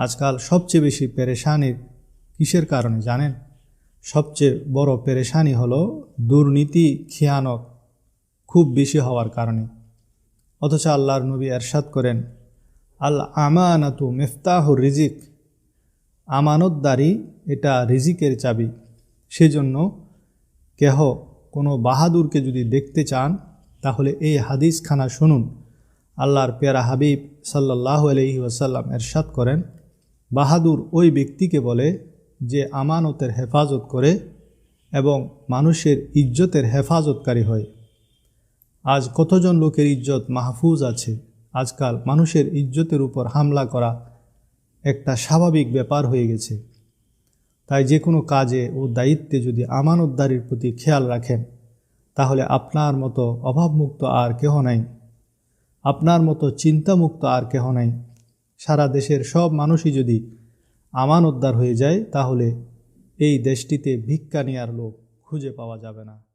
আজকাল সবচেয়ে বেশি পেরেশানির কিসের কারণে জানেন? সবচেয়ে বড় পেরেশানি হলো দুর্নীতি খেয়ানক খুব বেশি হওয়ার কারণে। অথচ আল্লাহর নবী এরশাদ করেন, আল আমানাতু মেফতাহুর রিজিক। আমানতদারি এটা রিজিকের চাবি। সেজন্য কেহ কোনো বাহাদুরকে যদি দেখতে চান, তাহলে এই হাদিসখানা শুনুন। আল্লাহর পেয়ারা হাবিব সাল্লাহ আলহি ওসাল্লাম এরশাদ করেন বাহাদুর ওই ব্যক্তিকে বলে যে আমানতের হেফাজত করে এবং মানুষের ইজ্জতের হেফাজতকারী হয়। আজ কতজন লোকের ইজ্জত মাহফুজ আছে? আজকাল মানুষের ইজ্জতের উপর হামলা করা একটা স্বাভাবিক ব্যাপার হয়ে গেছে। তাই যে কোনো কাজে ও দায়িত্বে যদি আমানতদারির প্রতি খেয়াল রাখেন, তাহলে আপনার মতো অভাবমুক্ত আর কেহ নাই। আপনার মতো চিন্তামুক্ত আর কেহ নাই। সারা দেশের সব মানুষই যদি আমান উদ্ধার হয়ে যায়, তাহলে এই দেশটিতে ভিক্ষা নেওয়ার লোক খুঁজে পাওয়া যাবে না।